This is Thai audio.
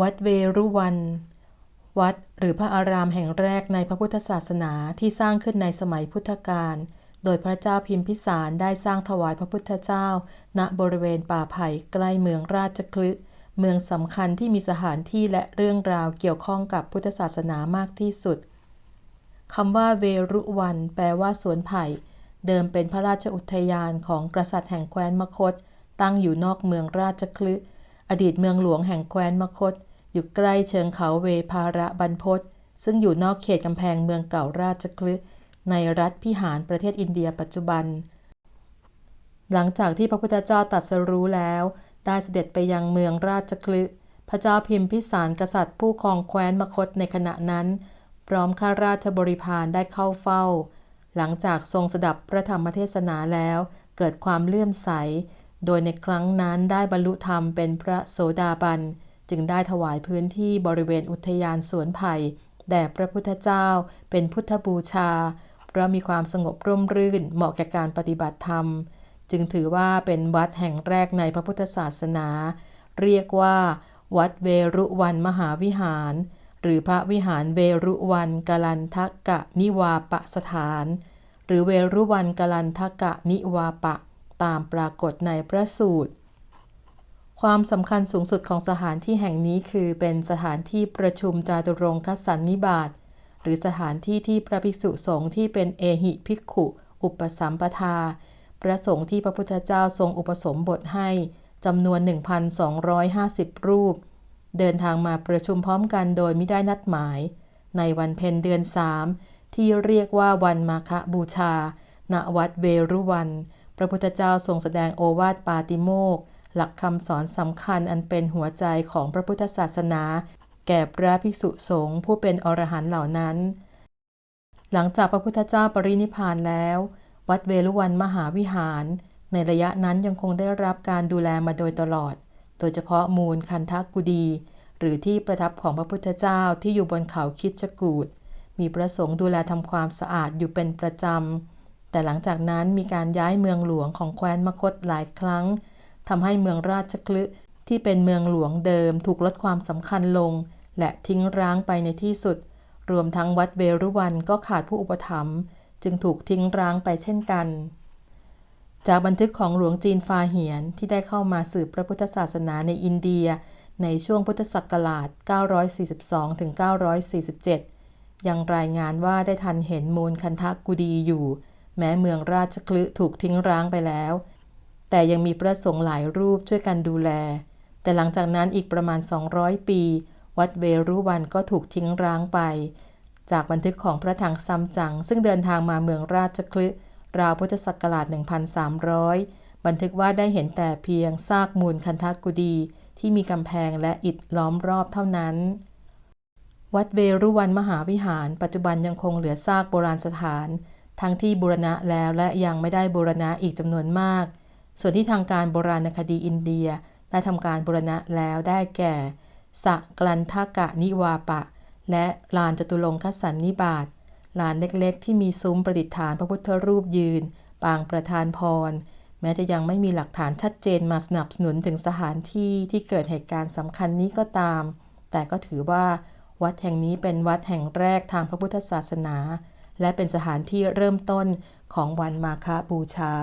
วัดเวรุวัน วัดหรือพระอารามแห่งแรกในพระพุทธศาสนาที่สร้างขึ้นในสมัยพุทธกาล โดยพระเจ้าพิมพิสารได้สร้างถวายพระพุทธเจ้า ณบริเวณป่าไผ่ใกล้เมืองราชคลึเมืองสำคัญที่มีสถานที่และเรื่องราวเกี่ยวข้องกับพุทธศาสนามากที่สุดคำว่าเวรุวัน แปลว่าสวนไผ่ เดิมเป็นพระราชอุทยานของกษัตริย์แห่งแคว้นมคต ตั้งอยู่นอกเมืองราชคลึ อดีตเมืองหลวงแห่งแคว้นมคต อยู่ใกล้เชิงเขาเวภาระบรรพตซึ่งอยู่นอกเขตกำแพงเมืองเก่าราชคลึในรัฐพิหารประเทศอินเดียปัจจุบัน หลังจากที่พระพุทธเจ้าตรัสรู้แล้ว ได้เสด็จไปยังเมืองราชคลึพระเจ้าพิมพิสารกษัตริย์ผู้ครองแคว้นมคตในขณะนั้น พร้อมข้าราชบริพารได้เข้าเฝ้า หลังจากทรงสดับพระธรรมเทศนาแล้ว เกิดความเลื่อมใส โดยในครั้งนั้นได้บรรลุธรรมเป็นพระโสดาบัน จึงได้ถวายพื้นที่บริเวณอุทยานสวนไผ่แด่พระพุทธเจ้าเป็นพุทธบูชา เพราะมีความสงบร่มรื่นเหมาะแก่การปฏิบัติธรรม จึงถือว่าเป็นวัดแห่งแรกในพระพุทธศาสนา เรียกว่า วัดเวรุวันมหาวิหาร หรือพระวิหารเวรุวันกลันทกะนิวาปะสถาน หรือเวรุวันกลันทกะนิวาปะ ตามปรากฏในพระสูตร ความสำคัญสูงสุดของสถานที่แห่งนี้คือเป็นสถานที่ประชุมจาตุรงคสันนิบาตหรือสถานที่ที่พระภิกษุสงฆ์ที่เป็นเอหิภิกขุ อุปสัมปทาพระสงฆ์ที่พระพุทธเจ้าทรงอุปสมบทให้จำนวน 1,250 รูป เดินทางมาประชุมพร้อมกันโดยไม่ได้นัดหมาย ในวันเพ็ญเดือนสามที่เรียกว่าวันมาคบูชา ณ วัดเวรุวัน พระพุทธเจ้าทรงแสดงโอวาทปาติโมกหลักคำสอนสำคัญอันเป็นหัวใจของพระพุทธศาสนา แก่พระภิกษุสงฆ์ผู้เป็นอรหันต์เหล่านั้น หลังจากพระพุทธเจ้าปรินิพานแล้ว วัดเวรุวันมหาวิหาร ในระยะนั้นยังคงได้รับการดูแลมาโดยตลอด โดยเฉพาะมูลคันทักุดี หรือที่ประทับของพระพุทธเจ้าที่อยู่บนเขาคิดจกูดมีประสงค์ดูแลทำความสะอาดอยู่เป็นประจำ แต่หลังจากนั้นมีการย้ายเมืองหลวงของแคว้นมคตหลายครั้งทำให้เมืองราชคลึที่เป็นเมืองหลวงเดิมถูกลดความสำคัญลง และทิ้งร้างไปในที่สุด รวมทั้งวัดเวรุวันก็ขาดผู้อุปถัมภ์จึงถูกทิ้งร้างไปเช่นกัน จากบันทึกของหลวงจีนฟาเหียนที่ได้เข้ามาสืบพระพุทธศาสนาในอินเดีย ในช่วงพุทธศักราช 942-947 ยังรายงานว่าได้ทันเห็นมูลคันทกุดีอยู่ แม้เมืองราชคลึถูกทิ้งร้างไปแล้ว แต่ยังมีพระสงฆ์หลายรูปช่วยกันดูแล แต่หลังจากนั้นอีกประมาณ 200 ปี วัดเวรุวันก็ถูกทิ้งร้างไป จากบันทึกของพระถังซัมจั๋งซึ่งเดินทางมาเมืองราชคลึราวพุทธศักราช 1300 บันทึกว่าได้เห็นแต่เพียงซากมูลคันทกุดีที่มีกำแพงและอิฐล้อมรอบเท่านั้น วัดเวรุวันมหาวิหาร ปัจจุบันยังคงเหลือซากโบราณสถาน ทั้งที่บูรณะแล้วและยังไม่ได้บูรณะอีกจำนวนมาก ส่วนที่ทางการโบราณคดีอินเดียได้ทำการบูรณะแล้วได้แก่สะกลันทากะนิวาปะ และลานจตุรงคสันนิบาตลานเล็กๆ ที่มีซุ้มประดิษฐานพระพุทธรูปยืน ปางประธานพร แม้จะยังไม่มีหลักฐานชัดเจนมาสนับสนุนถึงสถานที่ที่เกิดเหตุการณ์สำคัญนี้ก็ตาม แต่ก็ถือว่า วัดแห่งนี้เป็นวัดแห่งแรกทางพระพุทธศาสนา และเป็นสถานที่เริ่มต้นของวันมาคบูชา